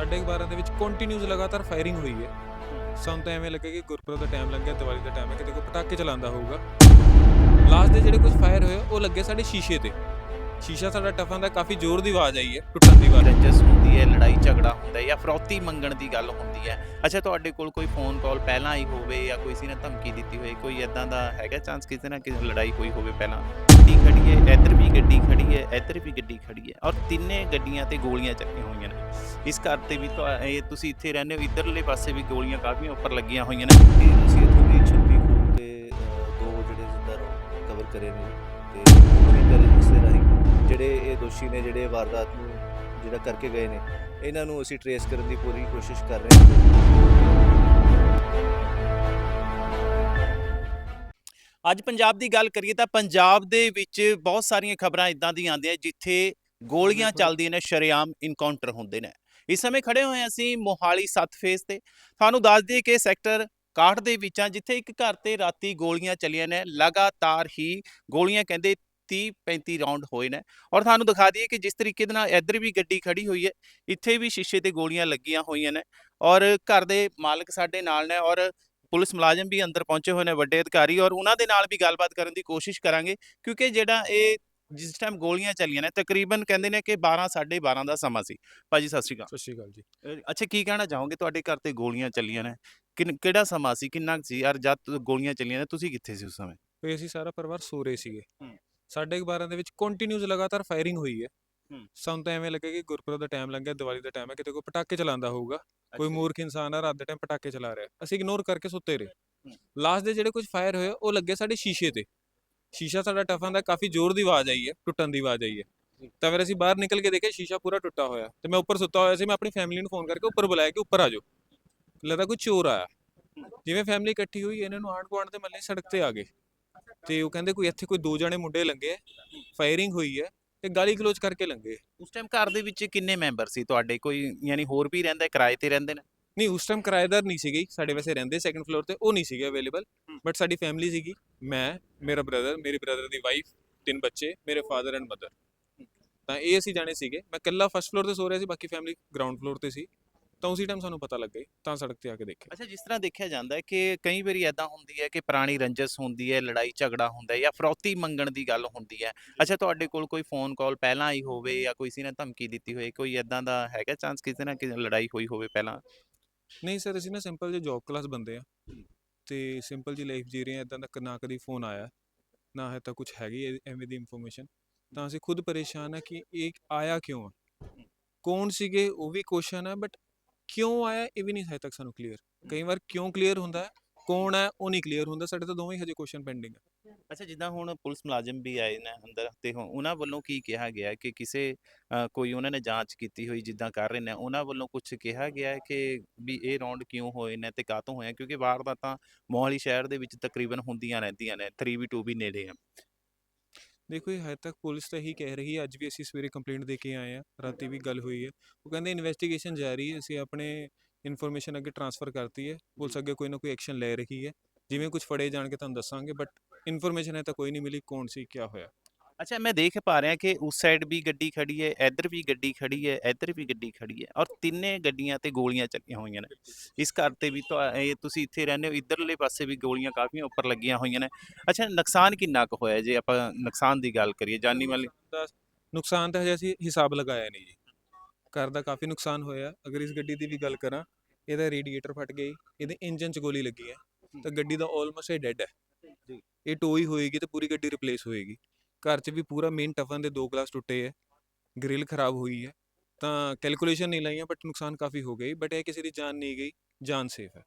ਸਾਡੇ 12 ਦੇ ਵਿੱਚ ਕੰਟੀਨਿਊਸ ਲਗਾਤਾਰ ਫਾਇਰਿੰਗ ਹੋਈ ਹੈ। ਸਾਨੂੰ ਤਾਂ ਐਵੇਂ ਲੱਗੇ ਕਿ ਗੁਰਪੁਰਬ ਦਾ ਟਾਈਮ ਲੰਘ ਗਿਆ ਦੀਵਾਲੀ ਦਾ ਟਾਈਮ ਹੈ, ਕਿਤੇ ਕੋਈ ਪਟਾਕੇ ਚਲਾਉਂਦਾ ਹੋਊਗਾ। ਲਾਸਟ ਦੇ ਜਿਹੜੇ ਕੁਝ ਫਾਇਰ ਹੋਏ, ਉਹ ਲੱਗੇ ਸਾਡੇ ਸ਼ੀਸ਼ੇ ਤੇ। ਸ਼ੀਸ਼ਾ ਸਾਡਾ ਟਫਾਂ ਦਾ ਕਾਫੀ ਜ਼ੋਰ ਦੀ ਆਵਾਜ਼ ਆਈ ਹੈ, ਟੁੱਟਣ ਦੀ ਆਵਾਜ਼। ਰੰਜਸ ਹੁੰਦੀ ਹੈ ਲੜਾਈ ਝਗੜਾ ਹੁੰਦਾ ਜਾਂ ਫਰੌਤੀ ਮੰਗਣ ਦੀ ਗੱਲ ਹੁੰਦੀ ਹੈ। ਅੱਛਾ ਤੁਹਾਡੇ ਕੋਲ ਕੋਈ ਫੋਨ ਕਾਲ ਪਹਿਲਾਂ ਆਈ ਹੋਵੇ ਜਾਂ ਕੋਈ ਸੀ ਨੇ ਧਮਕੀ ਦਿੱਤੀ ਹੋਵੇ ਕੋਈ ਇਦਾਂ ਦਾ ਹੈਗਾ ਚਾਂਸ ਕਿਸੇ ਨਾ ਕਿਸੇ ਲੜਾਈ ਹੋਈ ਹੋਵੇ ਪਹਿਲਾਂ? ਗੱਡੀ ਖੜੀ ਹੈ ਇੱਧਰ ਵੀ ਗੱਡੀ ਖੜੀ ਹੈ ਇੱਧਰ ਵੀ ਗੱਡੀ ਖੜੀ ਹੈ ਔਰ ਤਿੰਨੇ ਗੱਡੀਆਂ ਤੇ ਗੋਲੀਆਂ ਚੱਕੀਆਂ ਹੋਈਆਂ ਨੇ। ਇਸ ਘਰ ਤੇ ਵੀ ਤੁਹਾ- ਇਹ ਤੁਸੀਂ ਇੱਥੇ ਰਹਿੰਦੇ ਹੋ ਇੱਧਰਲੇ ਪਾਸੇ ਵੀ ਗੋਲੀਆਂ ਕਾਫੀਆਂ ਉੱਪਰ ਲੱਗੀਆਂ ਹੋਈਆਂ ਨੇ। ਕਿ ਅਸੀਂ ਇੱਥੋਂ ਦੀ 26 ਖੂਹ ਤੇ ਅ, ਦੋ ਜਿਹੜੇ ਜ਼ਿੰਦਾ ਕਵਰ ਕਰੇ ਨੇ ਤੇ ਉਹਨਾਂ ਦੇ ਹਿੱਸੇ ਰਾਹੀਂ। ਜਿਹੜੇ ਇਹ ਦੋਸ਼ੀ ਨੇ ਜਿਹੜੇ ਵਾਰਦਾਤ ਨੂੰ ਜਿਹੜਾ ਕਰਕੇ ਗਏ ਨੇ ਇਹਨਾਂ ਨੂੰ ਅਸੀਂ ਟਰੇਸ ਕਰਨ ਦੀ ਪੂਰੀ ਕੋਸ਼ਿਸ਼ ਕਰ ਰਹੇ ਹਾਂ। ਅੱਜ ਪੰਜਾਬ ਦੀ ਗੱਲ ਕਰੀਏ ਤਾਂ ਪੰਜਾਬ ਦੇ ਵਿੱਚ ਬਹੁਤ ਸਾਰੀਆਂ ਖਬਰਾਂ ਇਦਾਂ ਦੀਆਂ ਆਉਂਦੀਆਂ ਜਿੱਥੇ ਗੋਲੀਆਂ ਚੱਲਦੀਆਂ ਨੇ ਸ਼ਰੇਆਮ ਇਨਕਾਊਂਟਰ ਹੁੰਦੇ ਨੇ। ਇਸ ਸਮੇਂ ਖੜੇ ਹੋਏ ਅਸੀਂ ਮੋਹਾਲੀ 7 ਫੇਸ ਤੇ। ਤੁਹਾਨੂੰ ਦੱਸ ਦਈਏ ਕਿ ਸੈਕਟਰ 61 ਦੇ ਵਿੱਚ ਆ ਜਿੱਥੇ ਇੱਕ ਘਰ ਤੇ ਰਾਤੀ ਗੋਲੀਆਂ ਚੱਲੀਆਂ ਨੇ ਲਗਾਤਾਰ ਹੀ ਗੋਲੀਆਂ ਕਹਿੰਦੇ 30 35 ਰਾਉਂਡ ਹੋਏ ਨੇ। ਔਰ ਤੁਹਾਨੂੰ ਦਿਖਾ ਦਈਏ ਕਿ ਜਿਸ ਤਰੀਕੇ ਦੇ ਨਾਲ ਇੱਧਰ ਵੀ ਗੱਡੀ ਖੜੀ ਹੋਈ ਹੈ ਇੱਥੇ ਵੀ ਸ਼ੀਸ਼ੇ ਤੇ ਗੋਲੀਆਂ ਲੱਗੀਆਂ ਹੋਈਆਂ ਨੇ ਔਰ ਘਰ ਦੇ ਮਾਲਕ ਸਾਡੇ ਨਾਲ ਨੇ ਔਰ ਪੁਲਿਸ ਮੁਲਾਜ਼ਮ ਵੀ ਅੰਦਰ ਪਹੁੰਚੇ ਹੋਏ ਨੇ ਵੱਡੇ ਅਧਿਕਾਰੀ ਔਰ ਉਹਨਾਂ ਦੇ ਨਾਲ ਵੀ ਗੱਲਬਾਤ ਕਰਨ ਦੀ ਕੋਸ਼ਿਸ਼ ਕਰਾਂਗੇ ਕਿਉਂਕਿ ਜਿਹੜਾ ਇਹ ਜਿਸ ਟਾਈਮ ਗੋਲੀਆਂ ਚੱਲੀਆਂ ਨੇ ਤਕਰੀਬਨ ਕਹਿੰਦੇ ਨੇ ਕਿ 12 12:30 ਦਾ ਸਮਾਂ ਸੀ। ਭਾਜੀ ਸਤਿ ਸ਼੍ਰੀ ਸਤਿ ਸ਼੍ਰੀ ਅਕਾਲ ਜੀ। ਅਕਾਲ ਅੱਛਾ ਕੀ ਕਹਿਣਾ ਚਾਹੋਗੇ? ਤੁਹਾਡੇ ਘਰ ਤੇ ਗੋਲੀਆਂ ਚੱਲੀਆਂ ਨੇ। ਕਿੰਨ- ਕਿਹੜਾ ਸਮਾਂ ਸੀ? ਕਿੰਨਾ ਕੁ ਸੀ? ਯਾਰ ਜਦ ਗੋਲੀਆਂ ਚੱਲੀਆਂ ਨੇ ਤੁਸੀਂ ਕਿੱਥੇ ਸੀ ਉਸ ਸਮੇਂ? ਤੇ ਅਸੀਂ ਸਾਰਾ ਪਰਿਵਾਰ ਸੋ ਰਹੇ ਸੀਗੇ। ਹੂੰ। ਸਾਡੇ 12 ਦੇ ਵਿੱਚ ਕੰਟੀਨਿਊਸ ਲਗਾਤਾਰ ਫਾਇਰਿੰਗ ਹੋਈ ਹੈ। ਹੂੰ। ਸਾਨੂੰ ਤਾਂ ਐਵੇਂ ਲੱਗੇ ਕਿ ਗੁਰਪੁਰਬ ਦਾ ਟਾਈਮ ਲੰਘ ਗਿਆ ਦੀਵਾਲੀ ਦਾ ਟਾਈਮ ਹੈ ਕਿਤੇ ਕੋਈ ਪਟਾਕੇ ਚਲਾਉਂਦਾ ਹੋਊਗਾ ਕੋਈ ਮੂਰਖ ਇਨਸਾਨ ਆ ਰਾਤ ਦੇ ਟਾਈਮ ਪਟਾਕੇ ਚਲਾ ਰਿਹਾ। ਅਸੀਂ ਇਗਨੋਰ ਕਰਕੇ ਸੁੱਤੇ ਰਹੇ। ਹੂੰ। ਲਾਸਟ ਦੇ ਜਿਹੜੇ ਕੁਝ ਫਾਇਰ ਹੋਏ ਉਹ ਲੱਗੇ ਸਾਡੇ ਸ਼ੀਸ਼ੇ ਤੇ। ਸ਼ੀਸ਼ਾ ਸਾਡਾ ਟਫਾਂ ਦਾ ਕਾਫੀ ਜ਼ੋਰ ਦੀ ਆਵਾਜ਼ ਆਈ ਹੈ ਟੁੱਟਣ ਦੀ ਆਵਾਜ਼ ਆਈ ਹੈ। ਤਾਂ ਫਿਰ ਅਸੀਂ ਬਾਹਰ ਨਿਕਲ ਕੇ ਦੇਖਿਆ ਸ਼ੀਸ਼ਾ ਪੂਰਾ ਟੁੱਟਾ ਹੋਇਆ। ਤੇ ਮੈਂ ਉੱਪਰ ਸੁੱਤਾ ਹੋਇਆ ਸੀ ਮੈਂ ਆਪਣੀ ਫੈਮਿਲੀ ਨੂੰ ਫੋਨ ਕਰਕੇ ਉੱਪਰ ਬੁਲਾਇਆ ਕਿ ਉੱਪਰ ਆ ਜਾਓ। ਲੱਗਦਾ ਕੋਈ ਚੋਰ ਆਇਆ। ਜਿਵੇਂ ਫੈਮਿਲੀ ਇਕੱਠੀ ਹੋਈ ਇਹਨਾਂ ਨੂੰ ਆਂਢ ਗੁਆਂਢ ਦੇ ਮੱਲੇ ਸੜਕ ਤੇ ਆ ਗਏ। ਤੇ ਉਹ ਕਹਿੰਦੇ ਕੋਈ ਇੱਥੇ ਕੋਈ ਦੋ ਜਣੇ ਮੁੰਡੇ ਲੰਗੇ ਫਾਇਰਿੰਗ ਹੋਈ ਹੈ ਤੇ ਗਾਲੀ ਗਲੋਚ ਕਰਕੇ ਲੰਗੇ ਉਸ ਟਾਈਮ ਘਰ ਦੇ ਵਿੱਚ ਕਿੰਨੇ ਮੈਂਬਰ ਸੀ ਤੁਹਾਡੇ? ਕੋਈ ਯਾਨੀ ਹੋਰ ਵੀ ਰਹਿੰਦਾ ਹੈ, ਕਿਰਾਏ ਤੇ ਰਹਿੰਦੇ ਨੇ? ਨਹੀਂ ਉਸ ਟਾਈਮ ਕਿਰਾਏਦਾਰ ਨਹੀਂ ਸੀਗੇ ਸਾਡੇ ਵੈਸੇ ਰਹਿੰਦੇ ਸੈਕੰਡ ਫਲੋਰ ਤੇ ਉਹ ਨਹੀਂ ਸੀਗੇ ਅਵੇਲੇਬਲ। ਬਟ ਸਾਡੀ ਫੈਮਿਲੀ ਸੀਗੀ ਮੈਂ ਮੇਰਾ ਬ੍ਰਦਰ ਮੇਰੀ ਬ੍ਰਦਰ ਦੀ ਵਾਈਫ ਤਿੰਨ ਬੱਚੇ ਮੇਰੇ ਫਾਦਰ ਐਂਡ ਮਦਰ ਤਾਂ ਇਹ ਅਸੀਂ ਜਾਣੇ ਸੀਗੇ ਮੈਂ ਇਕੱਲਾ ਫਸਟ ਫਲੋਰ ਤੇ ਸੋ ਰਿਹਾ ਸੀ ਬਾਕੀ ਫੈਮਿਲੀ ਗਰਾਊਂਡ ਫਲੋਰ ਤੇ ਸੀ। ਤਾਂ ਉਸੇ ਟਾਈਮ ਸਾਨੂੰ ਪਤਾ ਲੱਗ ਤਾਂ ਸੜਕ ਤੇ ਆ ਕੇ ਦੇਖਿਆ। ਅੱਛਾ ਜਿਸ ਤਰ੍ਹਾਂ ਦੇਖਿਆ ਜਾਂਦਾ ਹੈ ਕਿ ਕਈ ਵਾਰੀ ਐਦਾਂ ਹੁੰਦੀ ਹੈ ਕਿ ਪੁਰਾਣੀ ਰੰਜਸ ਹੁੰਦੀ ਹੈ ਲੜਾਈ ਝਗੜਾ ਹੁੰਦਾ ਹੈ ਜਾਂ ਫਰੌਤੀ ਮੰਗਣ ਦੀ ਗੱਲ ਹੁੰਦੀ ਹੈ। ਅੱਛਾ ਤੁਹਾਡੇ ਕੋਲ ਕੋਈ ਫੋਨ ਕਾਲ ਪਹਿਲਾਂ ਆਈ ਹੋਵੇ ਜਾਂ ਕੋਈ ਸੀ ਨੇ ਧਮਕੀ ਦਿੱਤੀ ਹੋਵੇ ਕੋਈ ਐਦਾਂ ਦਾ ਹੈਗਾ ਚਾਂਸ ਕਿਸੇ ਨਾਲ ਕਿਸੇ ਨਾਲ ਲੜਾਈ ਹੋਈ ਹੋਵੇ ਪਹਿਲਾਂ? ਨਹੀਂ ਸਰ ਅਸੀਂ ਨਾ ਸਿੰਪਲ ਜਿਹੇ ਜੌਬ ਕਲਾਸ ਬੰਦੇ ਆ ਤੇ ਸਿੰਪਲ ਜੀ ਲਾਈਫ ਜੀ ਰਹੇ ਆ ਇਦਾਂ ਦਾ ਨਾ ਕਦੀ ਫੋਨ ਆਇਆ ਨਾ ਹੈ ਤਾਂ ਕੁਝ ਹੈਗੀ ਐ- ਐਵੇਂ ਦੀ ਇਨਫੋਰਮੇਸ਼ਨ ਤਾਂ ਅਸੀਂ ਖੁਦ ਪਰੇਸ਼ਾਨ ਆ ਕਿ ਇਹ ਆਇਆ ਕਿਉਂ ਆ? ਕੌਣ ਸੀਗੇ? ਉਹ ਵੀ ਕੁਐਸਚਨ ਹੈ ਬਟ ਕਿਉਂ ਆਇਆ ਇਹ ਵੀ ਨਹੀਂ ਹਜੇ ਤੱਕ ਸਾਨੂੰ ਕਲੀਅਰ ਕਈ ਵਾਰ ਕਿਉਂ ਕਲੀਅਰ ਹੁੰਦਾ ਹੈ ਕੌਣ ਹੈ ਉਹ ਨਹੀਂ ਕਲੀਅਰ ਹੁੰਦਾ ਸਾਡੇ ਤਾਂ ਦੋਵੇਂ ਹੀ ਹਜੇ ਕੁਐਸਚਨ ਪੈਂਡਿੰਗ ਹੈ ਅੱਛਾ ਜਿੱਦਾਂ ਹੁਣ ਪੁਲਿਸ ਮੁਲਾਜ਼ਮ ਵੀ ਆਏ ਨੇ ਅੰਦਰ ਤੇ ਹੁਣ ਉਹਨਾਂ ਵੱਲੋਂ ਕੀ ਕਿਹਾ ਗਿਆ ਕਿ ਕਿਸੇ ਅ, ਕੋਈ ਉਹਨਾਂ ਨੇ ਜਾਂਚ ਕੀਤੀ ਹੋਈ ਜਿੱਦਾਂ ਕਰ ਰਹੇ ਨੇ ਉਹਨਾਂ ਵੱਲੋਂ ਕੁਝ ਕਿਹਾ ਗਿਆ ਹੈ ਕਿ ਵੀ ਇਹ ਰੌਂਡ ਕਿਉਂ ਹੋਏ ਨੇ ਤੇ ਕਾਹਤੋਂ ਹੋਏ ਆ? ਕਿਉਂਕਿ ਵਾਰਦਾਤਾਂ ਮੋਹਾਲੀ ਸ਼ਹਿਰ ਦੇ ਵਿੱਚ ਤਕਰੀਬਨ ਹੁੰਦੀਆਂ ਰਹਿੰਦੀਆਂ ਨੇ 3v2 ਵੀ ਨੇੜੇ ਆ। ਦੇਖੋ ਇਹ ਹਜੇ ਤੱਕ ਪੁਲਿਸ ਤਾਂ ਇਹੀ ਕਹਿ ਰਹੀ ਹੈ, ਅੱਜ ਵੀ ਅਸੀਂ ਸਵੇਰੇ ਕੰਪਲੇਂਟ ਦੇ ਕੇ ਆਏ ਆ ਰਾਤੀ ਵੀ ਗੱਲ ਹੋਈ ਹੈ। ਉਹ ਕਹਿੰਦੇ ਇਨਵੈਸਟੀਗੇਸ਼ਨ ਜਾਰੀ ਹੈ, ਅਸੀਂ ਆਪਣੇ ਇਨਫੋਰਮੇਸ਼ਨ ਅੱਗੇ ਟਰਾਂਸਫਰ ਕਰਤੀ ਹੈ, ਪੁਲਿਸ ਅੱਗੇ ਕੋਈ ਨਾ ਕੋਈ ਐਕਸ਼ਨ ਲੈ ਰਹੀ ਹੈ। ਜਿਵੇਂ ਕੁਝ ਫੜੇ ਜਾਣਗੇ ਤੁਹਾਨੂੰ ਦੱਸਾਂਗੇ ਬਟ ਇਨਫੋਰਮੇਸ਼ਨ ਹੈ ਤਾਂ ਕੋਈ ਨਹੀਂ ਮਿਲੀ, ਕੌਣ ਸੀ ਕੀ ਹੋਇਆ। ਅੱਛਾ ਮੈਂ ਦੇਖ ਪਾ ਰਿਹਾ ਕਿ ਉਸ ਸਾਈਡ ਵੀ ਗੱਡੀ ਖੜੀ ਹੈ ਇੱਧਰ ਵੀ ਗੱਡੀ ਖੜੀ ਹੈ ਇੱਧਰ ਵੀ ਗੱਡੀ ਖੜੀ ਹੈ ਔਰ ਤਿੰਨੇ ਗੱਡੀਆਂ ਤੇ ਗੋਲੀਆਂ ਚੱਲੀਆਂ ਹੋਈਆਂ ਨੇ ਇਸ ਘਰ ਤੇ ਵੀ ਤੁਹਾ- ਇਹ ਤੁਸੀਂ ਇੱਥੇ ਰਹਿੰਦੇ ਹੋ ਇੱਧਰਲੇ ਪਾਸੇ ਵੀ ਗੋਲੀਆਂ ਕਾਫੀਆਂ ਉੱਪਰ ਲੱਗੀਆਂ ਹੋਈਆਂ ਨੇ ਅੱਛਾ ਨੁਕਸਾਨ ਕਿੰਨਾ ਕੁ ਹੋਇਆ ਜੇ ਆਪਾਂ ਨੁਕਸਾਨ ਦੀ ਗੱਲ ਕਰੀਏ ਜਾਨੀ ਵਾਲੀ ਨੁਕਸਾਨ ਤਾਂ ਹਜੇ ਅਸੀਂ ਹਿਸਾਬ ਲਗਾਇਆ ਨਹੀਂ ਜੀ ਘਰ ਦਾ ਕਾਫੀ ਨੁਕਸਾਨ ਹੋਇਆ ਅਗਰ ਇਸ ਗੱਡੀ ਦੀ ਵੀ ਗੱਲ ਕਰਾਂ ਇਹਦਾ ਰੇਡੀਏਟਰ ਫਟ ਗਈ ਇਹਦੇ ਇੰਜਨ 'ਚ ਗੋਲੀ ਲੱਗੀ ਹੈ ਤਾਂ ਗੱਡੀ ਦਾ ਆਲਮੋਸਟ ਇਹ ਡੈੱਡ ਹੈ ਜੀ। ਇਹ ਟੋਈ ਹੋਏਗੀ ਤੇ ਪੂਰੀ ਗੱਡੀ ਰਿਪਲੇਸ ਹੋਏਗੀ ਘਰ 'ਚ ਵੀ ਪੂਰਾ ਮੇਨ ਟਫਨ ਦੇ ਦੋ ਗਲਾਸ ਟੁੱਟੇ ਹੈ ਗ੍ਰਿਲ ਖਰਾਬ ਹੋਈ ਹੈ ਤਾਂ ਕੈਲਕੂਲੇਸ਼ਨ ਨਹੀਂ ਲਾਈਆਂ ਬਟ ਨੁਕਸਾਨ ਕਾਫੀ ਹੋ ਗਈ ਬਟ ਇਹ ਕਿਸੇ ਦੀ ਜਾਨ ਨਹੀਂ ਗਈ ਜਾਨ ਸੇਫ ਹੈ।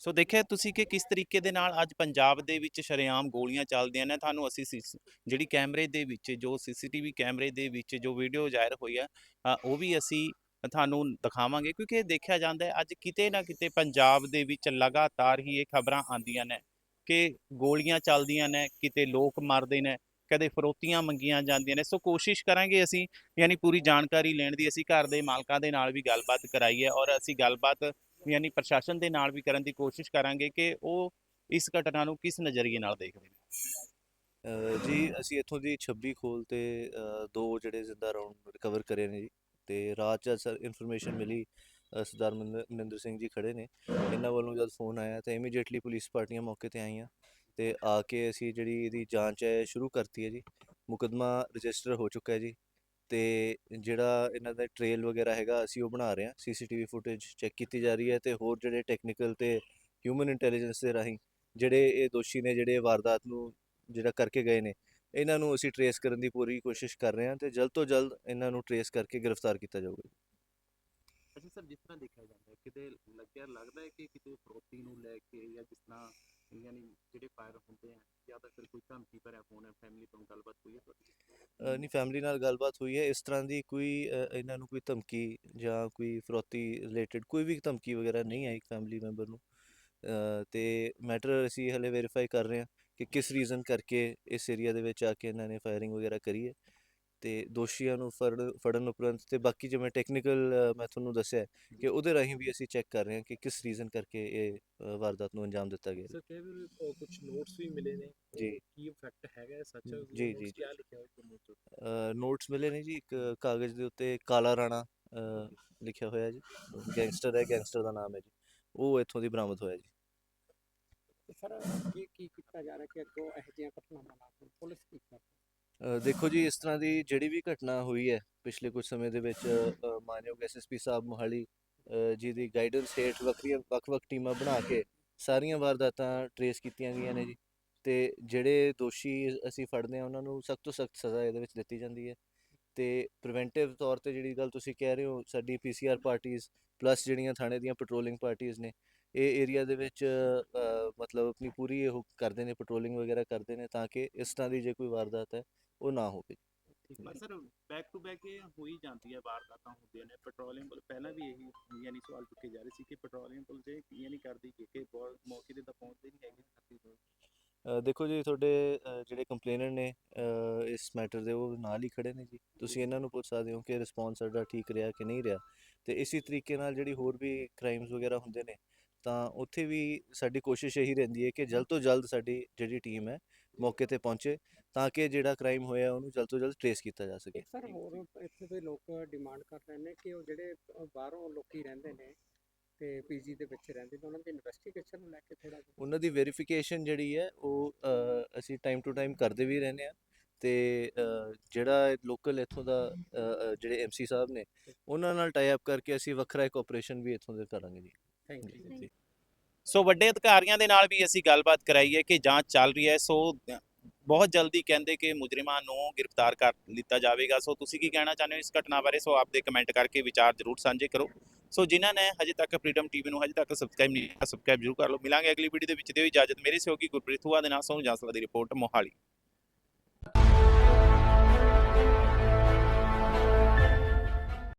ਸੋ ਦੇਖਿਆ ਤੁਸੀਂ ਕਿ ਕਿਸ ਤਰੀਕੇ ਦੇ ਨਾਲ ਅੱਜ ਪੰਜਾਬ ਦੇ ਵਿੱਚ ਸ਼ਰੇਆਮ ਗੋਲੀਆਂ ਚੱਲਦੀਆਂ ਨੇ ਤੁਹਾਨੂੰ ਅਸੀਂ ਸੀ- ਜਿਹੜੀ ਕੈਮਰੇ ਦੇ ਵਿੱਚ ਜੋ ਸੀਸੀਟੀਵੀ ਕੈਮਰੇ ਦੇ ਵਿੱਚ ਜੋ ਵੀਡੀਓ ਜ਼ਾਹਿਰ ਹੋਈ ਆ ਅ, ਉਹ ਵੀ ਅਸੀਂ ਤੁਹਾਨੂੰ ਦਿਖਾਵਾਂਗੇ ਕਿਉਂਕਿ ਇਹ ਦੇਖਿਆ ਜਾਂਦਾ ਹੈ ਅੱਜ ਕਿਤੇ ਨਾ ਕਿਤੇ ਪੰਜਾਬ ਦੇ ਵਿੱਚ ਲਗਾਤਾਰ ਹੀ ਇਹ ਖਬਰਾਂ ਆਉਂਦੀਆਂ ਨੇ ਕਿ ਗੋਲੀਆਂ ਚੱਲਦੀਆਂ ਨੇ ਕਿਤੇ ਲੋਕ ਮਰਦੇ ਨੇ ਕਦੇ ਫਰੋਤੀਆਂ ਮੰਗੀਆਂ ਜਾਂਦੀਆਂ ਨੇ, ਸੋ ਕੋਸ਼ਿਸ਼ ਕਰਾਂਗੇ ਅਸੀਂ, ਯਾਨੀ ਪੂਰੀ ਜਾਣਕਾਰੀ ਲੈਣ ਦੀ, ਅਸੀਂ ਘਰ ਦੇ ਮਾਲਕਾਂ ਦੇ ਨਾਲ ਵੀ ਗੱਲਬਾਤ ਕਰਾਈ ਹੈ ਔਰ ਅਸੀਂ ਗੱਲਬਾਤ, ਯਾਨੀ ਪ੍ਰਸ਼ਾਸਨ ਦੇ ਨਾਲ ਵੀ ਕਰਨ ਦੀ ਕੋਸ਼ਿਸ਼ ਕਰਾਂਗੇ ਕਿ ਉਹ ਇਸ ਘਟਨਾ ਨੂੰ ਕਿਸ ਨਜ਼ਰੀਏ ਨਾਲ ਦੇਖਦੇ ਨੇ। ਜੀ, ਅਸੀਂ ਇੱਥੋਂ ਦੀ 26 ਖੋਲ ਤੇ ਦੋ ਜਿਹੜੇ ਜ਼ਿੰਦਾ ਰਾਉਂਡ ਰਿਕਵਰ ਕਰੇ ਨੇ ਜੀ ਤੇ ਰਾਤ ਚ ਸਰ ਇਨਫੋਰਮੇਸ਼ਨ ਮਿਲੀ ਸਰਦਾਰ ਮਨਿੰਦਰ ਮਨਿੰਦਰ ਸਿੰਘ ਜੀ ਖੜੇ ਨੇ, ਇਹਨਾਂ ਵੱਲੋਂ ਜਦ ਫੋਨ ਆਇਆ ਤਾਂ ਇਮੀਡੀਏਟਲੀ ਪੁਲਿਸ ਪਾਰਟੀਆਂ ਮੌਕੇ ਤੇ ਆਈਆਂ। ਤੇ ਆ ਕੇ ਅਸੀਂ ਜਿਹੜੀ ਇਹਦੀ ਜਾਂਚ ਹੈ, ਸ਼ੁਰੂ ਕਰਤੀ ਹੈ ਜੀ। ਮੁਕਦਮਾ ਰਜਿਸਟਰ ਹੋ ਚੁੱਕਾ ਹੈ ਜੀ ਤੇ ਜਿਹੜਾ ਇਹਨਾਂ ਦਾ ਟ੍ਰੇਲ ਵਗੈਰਾ ਹੈਗਾ, ਅਸੀਂ ਉਹ ਬਣਾ ਰਹੇ ਹਾਂ। ਸੀਸੀਟੀਵੀ ਫੁਟੇਜ ਚੈੱਕ ਕੀਤੀ ਜਾ ਰਹੀ ਹੈ ਤੇ ਹੋਰ ਜਿਹੜੇ ਟੈਕਨੀਕਲ ਤੇ ਹਿਊਮਨ ਇੰਟੈਲੀਜੈਂਸ ਦੇ ਰਾਹੀਂ ਜਿਹੜੇ ਇਹ ਦੋਸ਼ੀ ਨੇ, ਜਿਹੜੇ ਵਾਰਦਾਤ ਨੂੰ ਜਿਹੜਾ ਕਰਕੇ ਗਏ ਨੇ, ਇਹਨਾਂ ਨੂੰ ਅਸੀਂ ਟਰੇਸ ਕਰਨ ਦੀ ਪੂਰੀ ਕੋਸ਼ਿਸ਼ ਕਰ ਰਹੇ ਹਾਂ ਤੇ ਜਲਦ ਤੋਂ ਜਲਦ ਇਹਨਾਂ ਨੂੰ ਟਰੇਸ ਕਰਕੇ ਗ੍ਰਿਫਤਾਰ ਕੀਤਾ ਜਾਊਗਾ ਅੱਛਾ ਸਰ, ਜਿਸ ਤਰ੍ਹਾਂ ਦੇਖਿਆ ਜਾਂਦਾ ਹੈ, ਕਿਤੇ ਲੱਗਿਆ, ਲੱਗਦਾ ਹੈ ਕਿ ਕਿਤੇ ਫਰੋਤੀ ਨੂੰ ਲੈ ਕੇ ਜਾਂ ਜਿਸ ਤਰ੍ਹਾਂ ਯਾਨੀ ਜਿਹੜੇ ਫਾਇਰ ਹੁੰਦੇ ਆ ਜਾਂ ਤਾਂ ਫਿਰ ਕੋਈ ਧਮਕੀ ਭਰਿਆ ਫੋਨ ਹੈ ਫੈਮਿਲੀ ਤੋਂ ਗੱਲਬਾਤ ਹੋਈ ਹੈ ਤੁਹਾਡੀ? ਅ, ਨਹੀਂ ਫੈਮਿਲੀ ਨਾਲ ਗੱਲਬਾਤ ਹੋਈ ਹੈ ਇਸ ਤਰ੍ਹਾਂ ਦੀ ਕੋਈ ਅ, ਇਹਨਾਂ ਨੂੰ ਕੋਈ ਧਮਕੀ ਜਾਂ ਕੋਈ ਫਰੋਤੀ ਰਿਲੇਟਡ ਕੋਈ ਵੀ ਧਮਕੀ ਵਗੈਰਾ ਨਹੀਂ ਆਈ ਫੈਮਿਲੀ ਮੈਂਬਰ ਨੂੰ। ਅ, ਤੇ ਮੈਟਰ ਅਸੀਂ ਹਲੇ ਵੈਰੀਫਾਈ ਕਰ ਰਹੇ ਹਾਂ ਕਿ ਕਿਸ ਰੀਜ਼ਨ ਕਰਕੇ ਇਸ ਏਰੀਆ ਦੇ ਵਿੱਚ ਆ ਕੇ ਇਹਨਾਂ ਨੇ ਫਾਇਰਿੰਗ ਵਗੈਰਾ ਕਰੀ ਹੈ। ਤੇ ਦੋਸ਼ੀਆਂ ਨੂੰ ਫੜਨ ਫੜਨ ਉਪਰੰਤ ਤੇ ਬਾਕੀ ਜਿਵੇਂ ਟੈਕਨੀਕਲ ਮੈਂ ਤੁਹਾਨੂੰ ਦੱਸਿਆ ਹੈ ਕਿ ਉਹਦੇ ਰਾਹੀਂ ਵੀ ਅਸੀਂ ਚੈੱਕ ਕਰ ਰਹੇ ਹਾਂ ਕਿ ਕਿਸ ਰੀਜ਼ਨ ਕਰਕੇ ਇਹ ਅ, ਵਾਰਦਾਤ ਨੂੰ ਅੰਜਾਮ ਦਿੱਤਾ ਗਿਆ ਸਰ ਕਈ ਵਾਰ ਕੁਝ ਨੋਟਸ ਵੀ ਮਿਲੇ ਨੇ ਜੀ। ਕੀ ਫੈਕਟ ਹੈਗਾ ਹੈ ਸੱਚ? ਹੈ ਜੀ, ਜੀ, ਜੀ। ਕੀ ਲਿਖਿਆ ਹੋਇਆ ਨੋਟਸ ਨੋਟਸ ਮਿਲੇ ਨੇ ਜੀ ਇੱਕ ਕਾਗਜ਼ ਦੇ ਉੱਤੇ ਕਾਲਾ ਰਾਣਾ ਅ, ਲਿਖਿਆ ਹੋਇਆ ਜੀ। ਗੈਂਗਸਟਰ ਹੈ ਗੈਂਗਸਟਰ ਦਾ ਨਾਮ ਹੈ ਜੀ। ਉਹ ਇੱਥੋਂ ਦੀ ਬਰਾਮਦ ਹੋਇਆ ਜੀ। ਸਰ ਕੀ ਕੀ ਕੀਤਾ ਜਾ ਰਿਹਾ ਕਿ ਅੱਗੋਂ ਇਹੋ ਜਿਹੀਆਂ ਘਟਨਾਵਾਂ ਨਾ ਹੋਣ ਪੁਲਿਸ ਕੀ ਕਰ ਅ, ਦੇਖੋ ਜੀ ਇਸ ਤਰ੍ਹਾਂ ਦੀ ਜਿਹੜੀ ਵੀ ਘਟਨਾ ਹੋਈ ਹੈ ਪਿਛਲੇ ਕੁਝ ਸਮੇਂ ਦੇ ਵਿੱਚ ਮਾਨਯੋਗ ਐਸਐਸਪੀ ਸਾਹਿਬ ਮੋਹਾਲੀ ਜੀ ਦੀ ਗਾਈਡੈਂਸ ਹੇਠ ਵੱਖਰੀਆਂ ਵੱਖ-ਵੱਖ ਟੀਮਾਂ ਬਣਾ ਕੇ ਸਾਰੀਆਂ ਵਾਰਦਾਤਾਂ ਟਰੇਸ ਕੀਤੀਆਂ ਗਈਆਂ ਨੇ ਜੀ। ਤੇ ਜਿਹੜੇ ਦੋਸ਼ੀ ਅਸੀਂ ਫੜਦੇ ਹਾਂ ਉਹਨਾਂ ਨੂੰ ਸਖਤ ਤੋਂ ਸਖਤ ਸਜ਼ਾ ਇਹਦੇ ਵਿੱਚ ਦਿੱਤੀ ਜਾਂਦੀ ਹੈ। ਤੇ ਪ੍ਰੀਵੈਂਟਿਵ ਤੌਰ ਤੇ ਜਿਹੜੀ ਗੱਲ ਤੁਸੀਂ ਕਹਿ ਰਹੇ ਹੋ ਸਾਡੀ ਪੀਸੀਆਰ ਪਾਰਟੀਆਂ ਪਲੱਸ ਜਿਹੜੀਆਂ ਥਾਣੇ ਦੀਆਂ ਪੈਟਰੋਲਿੰਗ ਪਾਰਟੀਆਂ ਨੇ ਇਹ ਏਰੀਆ ਦੇ ਵਿੱਚ ਮਤਲਬ ਆਪਣੀ ਪੂਰੀ ਉਹ ਕਰਦੇ ਨੇ ਪੈਟਰੋਲਿੰਗ ਵਗੈਰਾ ਕਰਦੇ ਨੇ ਤਾਂ ਕਿ ਇਸ ਤਰ੍ਹਾਂ ਦੀ ਜੇ ਕੋਈ ਵਾਰਦਾਤ ਹੈ ਉਹ ਨਾ ਹੋਵੇ। ਪਰ ਸਰ ਬੈਕ ਟੂ ਬੈਕ ਇਹ ਹੋਈ ਜਾਂਦੀ ਹੈ ਵਾਰਦਾਤਾਂ ਹੁੰਦੀਆਂ ਨੇ। ਪੈਟਰੋਲੀਅਮ ਪੁਲ ਪਹਿਲਾਂ ਵੀ ਇਹੀ ਯਾਨੀ ਸਵਾਲ ਚੁੱਕੇ ਜਾ ਰਹੇ ਸੀ ਕਿ ਪੈਟਰੋਲੀਅਮ ਪੁਲ ਜੇ ਇਹ ਨਹੀਂ ਕਰਦੀ ਕਿ ਕਿ ਬਹੁਤ ਮੌਕੇ ਤੇ ਤਾਂ ਪਹੁੰਚਦੇ ਨਹੀਂ ਹੈਗੇ। ਦੇਖੋ ਜੀ ਤੁਹਾਡੇ ਜਿਹੜੇ ਕੰਪਲੇਨਰ ਨੇ ਇਸ ਮੈਟਰ ਦੇ ਉਹ ਨਾਲ ਹੀ ਖੜੇ ਨੇ ਜੀ। ਤੁਸੀਂ ਇਹਨਾਂ ਨੂੰ ਪੁੱਛ ਸਕਦੇ ਹੋ ਕਿ ਰਿਸਪੌਂਸ ਸਾਡਾ ਠੀਕ ਰਿਹਾ ਕਿ ਨਹੀਂ ਰਿਹਾ। ਤੇ ਇਸੇ ਤਰੀਕੇ ਨਾਲ ਜਿਹੜੀ ਹੋਰ ਵੀ ਕ੍ਰਾਈਮਸ ਵਗੈਰਾ ਹੁੰਦੇ ਨੇ ਤਾਂ ਉੱਥੇ ਵੀ ਸਾਡੀ ਕੋਸ਼ਿਸ਼ ਇਹੀ ਰਹਿੰਦੀ ਹੈ ਕਿ ਜਲਦ ਤੋਂ ਜਲਦ ਸਾਡੀ ਜਿਹੜੀ ਟੀਮ ਹੈ ਮੌਕੇ ਤੇ ਪਹੁੰਚੇ ਤਾਂ ਕਿ ਜਿਹੜਾ ਕ੍ਰਾਈਮ ਹੋਇਆ ਉਹਨੂੰ ਜਲਦ ਤੋਂ ਜਲਦ ਟ੍ਰੇਸ ਕੀਤਾ ਜਾ ਸਕੇ। ਸਰ ਹੋਰ ਇੱਥੇ ਦੇ ਲੋਕ ਡਿਮਾਂਡ ਕਰ ਰਹੇ ਨੇ ਕਿ ਉਹ ਜਿਹੜੇ ਬਾਹਰੋਂ ਲੋਕੀ ਰਹਿੰਦੇ ਨੇ ਤੇ ਪੀਜੀ ਦੇ ਵਿੱਚ ਰਹਿੰਦੇ ਨੇ ਉਹਨਾਂ ਦੀ ਇਨਵੈਸਟੀਗੇਸ਼ਨ ਨੂੰ ਲੈ ਕੇ ਥੋੜਾ ਉਹਨਾਂ ਦੀ ਵੈਰੀਫਿਕੇਸ਼ਨ ਜਿਹੜੀ ਹੈ ਉਹ ਅਸੀਂ ਟਾਈਮ ਟੂ ਟਾਈਮ ਕਰਦੇ ਵੀ ਰਹਿੰਦੇ ਆ ਤੇ ਜਿਹੜਾ ਲੋਕਲ ਇੱਥੋਂ ਦਾ ਜਿਹੜੇ ਐਮਸੀ ਸਾਹਿਬ ਨੇ ਉਹਨਾਂ ਨਾਲ ਟਾਈ ਅਪ ਕਰਕੇ ਅਸੀਂ ਵੱਖਰਾ ਇੱਕ ਆਪਰੇਸ਼ਨ ਵੀ ਇੱਥੋਂ ਦੇ ਕਰਾਂਗੇ ਜੀ। ਥੈਂਕ ਯੂ ਜੀ। ਸੋ ਵੱਡੇ ਅਧਿਕਾਰੀਆਂ ਦੇ ਨਾਲ ਵੀ ਅਸੀਂ ਗੱਲਬਾਤ ਕਰਾਈ ਹੈ ਕਿ ਜਾਂਚ ਚੱਲ ਰਹੀ ਹੈ। ਸੋ ਬਹੁਤ ਜਲਦੀ ਕਹਿੰਦੇ ਕਿ ਮੁਜਰਮਾਂ ਨੂੰ ਗ੍ਰਿਫਤਾਰ ਕਰ ਲਿੱਤਾ ਜਾਵੇਗਾ। ਸੋ ਤੁਸੀਂ ਕੀ ਕਹਿਣਾ ਚਾਹੁੰਦੇ ਹੋ ਇਸ ਘਟਨਾ ਬਾਰੇ? ਸੋ ਆਪਦੇ ਕਮੈਂਟ ਕਰਕੇ ਵਿਚਾਰ ਜ਼ਰੂਰ ਸਾਂਝੇ ਕਰੋ। ਸੋ ਜਿਨ੍ਹਾਂ ਨੇ ਹਜੇ ਤੱਕ ਫ੍ਰੀडम ਟੀਵੀ ਨੂੰ ਹਜੇ ਤੱਕ ਸਬਸਕ੍ਰਾਈਬ ਨਹੀਂ ਕੀਤਾ ਸਬਸਕ੍ਰਾਈਬ ਜ਼ਰੂਰ ਕਰ ਲਓ। ਮਿਲਾਂਗੇ ਅਗਲੀ ਵੀਡੀਓ ਦੇ ਵਿੱਚ। ਦਿਓ ਇਜਾਜ਼ਤ। ਮੇਰੇ ਸਹਿਯੋਗੀ ਗੁਰਪ੍ਰੀਤ ਹੁਆ ਦੇ ਨਾਲ ਸੋਨੂੰ ਜਾਂਸਲਾ ਦੀ ਰਿਪੋਰਟ ਮੋਹਾਲੀ।